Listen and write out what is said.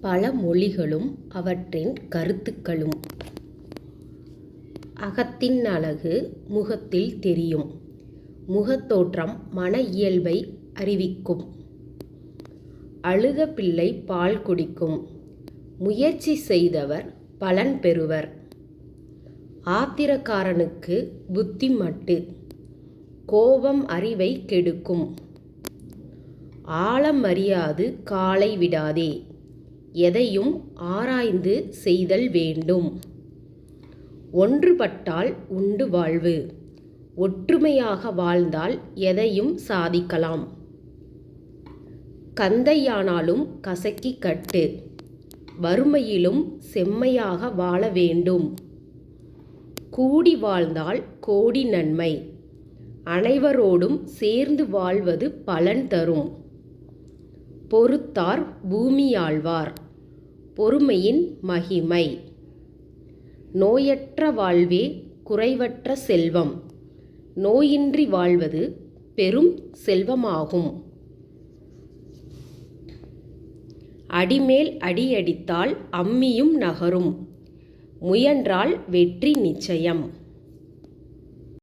பல மொழிகளும் அவற்றின் கருத்துக்களும். அகத்தின் அழகு முகத்தில் தெரியும். முகத்தோற்றம் மன இயல்பை அறிவிக்கும். அழுத பிள்ளை பால் குடிக்கும். முயற்சி செய்தவர் பலன் பெறுவர். ஆத்திரக்காரனுக்கு புத்தி மட்டு. கோபம் அறிவைக் கெடுக்கும். ஆழம் அறியாது காலை விடாதே. எதையும் ஆராய்ந்து செய்தல் வேண்டும். ஒன்றுபட்டால் உண்டு வாழ்வு. ஒற்றுமையாக வாழ்ந்தால் எதையும் சாதிக்கலாம். கந்தையானாலும் கசக்கிக் கட்டு. வறுமையிலும் செம்மையாக வாழ வேண்டும். கூடி வாழ்ந்தால் கோடி நன்மை. அனைவரோடும் சேர்ந்து வாழ்வது பலன் தரும். பொறுத்தார் பூமியாழ்வார் பொறுமையின் மகிமை. நோயற்ற வாழ்வே குறைவற்ற செல்வம். நோயின்றி வாழ்வது பெரும் செல்வமாகும். அடிமேல் அடியடித்தால் அம்மியும் நகரும். முயன்றால் வெற்றி நிச்சயம்.